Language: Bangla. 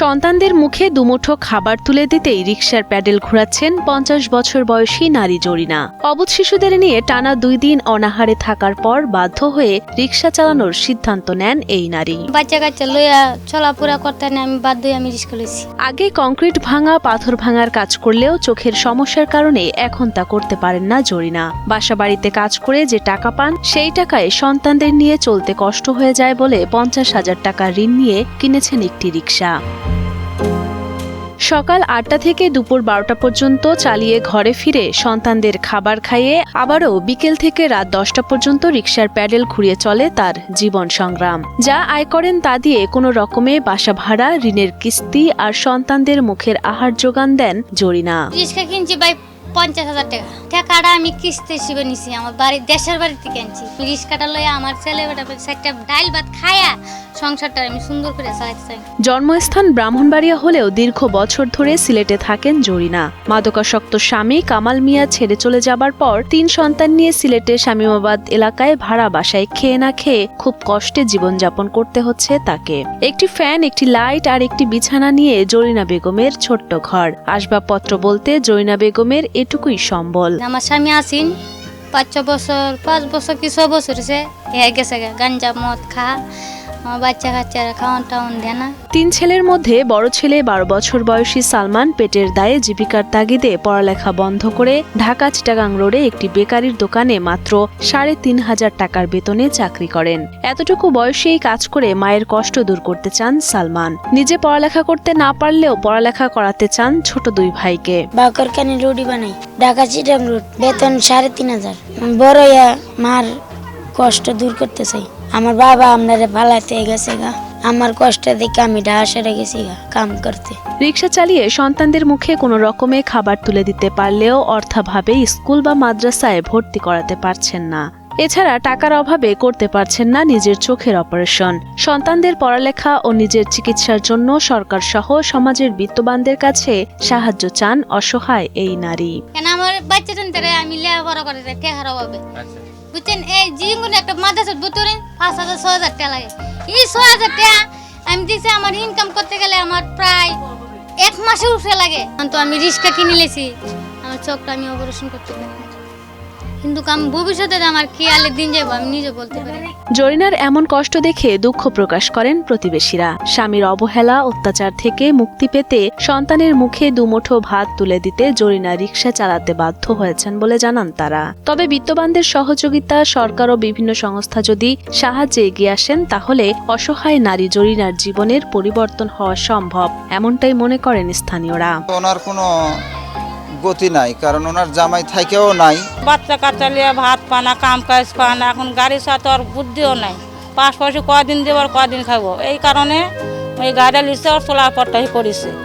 সন্তানদের মুখে দুমুঠো খাবার তুলে দিতেই রিকশার প্যাডেল ঘোরাচ্ছেন পঞ্চাশ বছর বয়সী নারী জরিনা। অবুধ শিশুদের নিয়ে টানা দুই দিন অনাহারে থাকার পর বাধ্য হয়ে রিকশা চালানোর সিদ্ধান্ত নেন এই নারী। বাচ্চা কাচ্চা লইয়া চলাফেরা করতে না আমি বাধ্য আমি রিস্ক লইছি। আগে কংক্রিট ভাঙা পাথর ভাঙার কাজ করলেও চোখের সমস্যার কারণে এখন তা করতে পারেন না জরিনা। বাসা বাড়িতে কাজ করে যে টাকা পান সেই টাকায় সন্তানদের নিয়ে চলতে কষ্ট হয়ে যায় বলে পঞ্চাশ হাজার টাকা ঋণ নিয়ে কিনেছেন একটি রিকশা। সকাল আটটা থেকে দুপুর বারোটা পর্যন্ত চালিয়ে ঘরে ফিরে সন্তানদের খাবার খাইয়ে আবারও বিকেল থেকে রাত দশটা পর্যন্ত রিকশার প্যাডেল ঘুরিয়ে চলে তার জীবন সংগ্রাম। যা আয় করেন তা দিয়ে কোনো রকমে বাসা ভাড়া, ঋণের কিস্তি আর সন্তানদের মুখের আহার যোগান দেন জরিনা। পঞ্চাশ হাজার টাকা। টাকাটা আমি কিস্তি হিসেবে নিছি, আমার বাড়ি, দেশের বাড়িতে কিনছি। রিক্সাটা লইয়া আমার ছেলে বেটা একটা ডাইল ভাত খায়া সংসারটা আমি সুন্দর করে চালাতে চাই। জন্মস্থান ব্রাহ্মণবাড়িয়া হলেও দীর্ঘ বছর ধরে সিলেটে থাকেন জরিনা। মাদকাসক্ত স্বামী কামাল মিয়া ছেড়ে চলে যাবার পর তিন সন্তান নিয়ে সিলেটে শামীমাবাদ এলাকায় ভাড়া বাসায় খেয়ে না খেয়ে খুব কষ্টে জীবনযাপন করতে হচ্ছে তাকে। একটি ফ্যান, একটি লাইট আর একটি বিছানা নিয়ে জরিনা বেগমের ছোট্ট ঘর। আসবাবপত্র বলতে জরিনা বেগমের এটুকুই সম্বল। আমার স্বামী আসিন পাঁচ বছর পাঁচ বছর কি ছ বছর সে গেছে গাঞ্জা মদ খা। আমার বাচ্চা কাচ্চারা খাওয়ান টাউন দেয় না। তিন ছেলের মধ্যে বড় ছেলে বারো বছর বয়সী সালমান পেটের দায়ে জীবিকার তাগিদে পড়ালেখা বন্ধ করে ঢাকা চিটাগাং রোডে একটি বেকারির দোকানে মাত্র সাড়ে তিন হাজার টাকার বেতনে চাকরি করেন। এতটুকু বয়সেই কাজ করে মায়ের কষ্ট দূর করতে চান সালমান। নিজে পড়ালেখা করতে না পারলেও পড়ালেখা করাতে চান ছোট দুই ভাইকে। বাকর কানি রুটি বানাই। ঢাকা চিটাং রোড বেতন সাড়ে তিন হাজার। বড় মার কষ্ট দূর করতে চাই। আমার বাবা আপনারে পালাতে গেছে গা। আমার কষ্ট দেখে আমি ঢাসে গেছি কাম করতে। রিক্সা চালিয়ে সন্তানদের মুখে কোনো রকমে খাবার তুলে দিতে পারলেও অর্থাভাবে স্কুল বা মাদ্রাসায় ভর্তি করাতে পারছেন না। এছাড়া টাকার অভাবে করতে পারছেন না নিজের চোখের অপারেশন। সন্তানদের পড়ালেখা ও নিজের চিকিৎসার জন্য সরকার সহ সমাজের বিত্তবানদের কাছে সাহায্য চান অসহায় এই নারী। কেন আমার বাচ্চা আমি লেখাপড়া করে টেহার অভাবে বুঝছেন? এই জিঙ্গুন একটা মাদ্রাসার ভিতরে পাঁচ হাজার ছ হাজার টাকা লাগে। এই ছ হাজার টাকা আমি দিছি আমার ইনকাম করতে গেলে আমার প্রায় এক মাসে উঠে লাগে। তো আমি রিক্সা কিনে লেছি আমার চোখটা আমি অপারেশন করতে পারি কিন্তু আমি ভবিষ্যতে আমার কি আলে দিন যাব আমি নিজে বলতে পারি। জরিনার এমন কষ্ট দেখে দুঃখ প্রকাশ করেন প্রতিবেশীরা। স্বামীর অবহেলা অত্যাচার থেকে মুক্তি পেতে সন্তানের মুখে দুমুঠো ভাত তুলে দিতে জরিনা রিক্সা চালাতে বাধ্য হয়েছেন বলে জানান তারা। তবে বিত্তবানদের সহযোগিতা সরকার ও বিভিন্ন সংস্থা যদি সাহায্যে এগিয়ে আসেন তাহলে অসহায় নারী জরিনার জীবনের পরিবর্তন হওয়া সম্ভব এমনটাই মনে করেন স্থানীয়রা। ওনার কোনো গতি নাই, কারণ ওনার জামাই থাকেও নাই। বাচ্চা কাচ্চা লিয়ে ভাত পানা, কাম কাজ পানা, এখন গাড়ি সাথে আর বুদ্ধিও নাই। পয়সা কদিন দেবো আর কদিন খাব এই কারণে ওই গাড়ি লিসে আর চলার পরটাই করেছে।